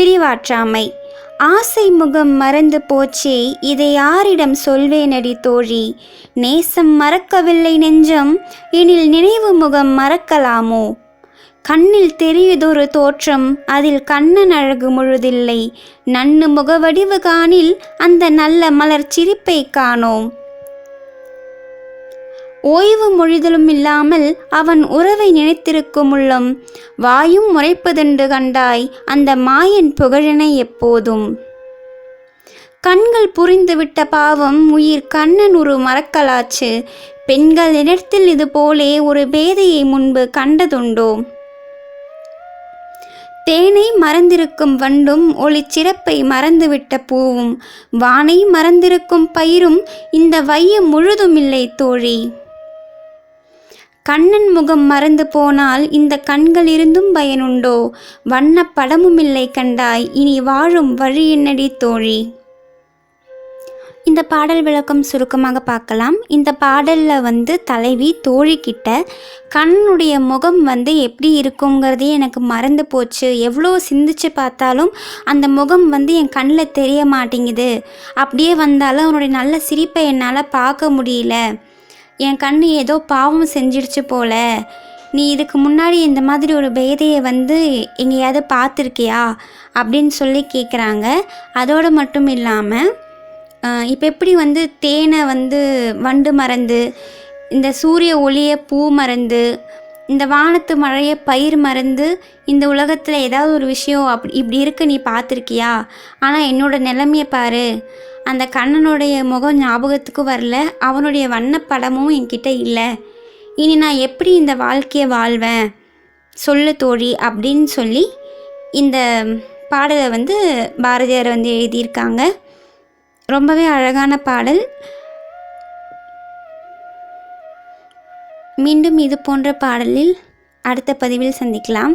பிரிவாற்றாமை. ஆசை முகம் மறந்து போச்சே இதை யாரிடம் சொல்வேனடி தோழி? நேசம் மறக்கவில்லை நெஞ்சம் எனில் நினைவு முகம் மறக்கலாமோ? கண்ணில் தெரியுதொரு தோற்றம் அதில் கண்ணன் அழகு முழுதில்லை. நன்னு முகவடிவு காணில் அந்த நல்ல மலர் சிரிப்பை காணோம். ஓய்வு மொழிதலும் இல்லாமல் அவன் உறவை நினைத்திருக்கும் உள்ளம். வாயும் முறைப்பதென்று கண்டாய் அந்த மாயன் புகழனை எப்போதும். கண்கள் புரிந்துவிட்ட பாவம் உயிர் கண்ணன் ஒரு மறக்கலாச்சு. பெண்கள் இடத்தில் இது போலே ஒரு பேதையை முன்பு கண்டதுண்டோ? தேனை மறந்திருக்கும் வண்டும் ஒளிச் சிறப்பை மறந்துவிட்ட பூவும் வானை மறந்திருக்கும் பயிரும் இந்த வையம் முழுதுமில்லை தோழி. கண்ணன் முகம் மறந்து போனால் இந்த கண்களிருந்தும் பயனுண்டோ? வண்ண படமுமில்லை கண்டாய் இனி வாழும் வழி என்னடி தோழி? இந்த பாடல் விளக்கம் சுருக்கமாக பார்க்கலாம். இந்த பாடலில் வந்து தலைவி தோழிக்கிட்ட கண்ணனுடைய முகம் வந்து எப்படி இருக்குங்கிறதே எனக்கு மறந்து போச்சு. எவ்வளோ சிந்திச்சு பார்த்தாலும் அந்த முகம் வந்து என் கண்ணில் தெரிய மாட்டேங்குது. அப்படியே வந்தாலும் அவனுடைய நல்ல சிரிப்பை என்னால் பார்க்க முடியல. என் கண் ஏதோ பாவம் செஞ்சிடுச்சு போல. நீ இதுக்கு முன்னாடி இந்த மாதிரி ஒரு பேதையை வந்து எங்கேயாவது பார்த்துருக்கியா? அப்படின்னு சொல்லி கேட்குறாங்க அதோடு மட்டும் இல்லாமல் இப்போ எப்படி வந்து தேனை வந்து வண்டு மறந்து இந்த சூரிய ஒளியை பூ மறந்து இந்த வானத்து மழையை பயிர் மறந்து இந்த உலகத்தில் ஏதாவது ஒரு விஷயம் அப்படி இப்படி இருக்கு நீ பார்த்துருக்கியா? ஆனால் என்னோட நிலைமையை பாரு. அந்த கண்ணனுடைய முகம் ஞாபகத்துக்கு வரல. அவனுடைய வண்ணப்படமும் என்கிட்ட இல்லை. இனி நான் எப்படி இந்த வாழ்க்கையை வாழ்வேன்? சொல்லு தோழி அப்படின்னு சொல்லி இந்த பாடலை வந்து பாரதியார் வந்து எழுதியிருக்காங்க. ரொம்பவே அழகான பாடல். மீண்டும் இது போன்ற பாடலில் அடுத்த பதிவில் சந்திக்கலாம்.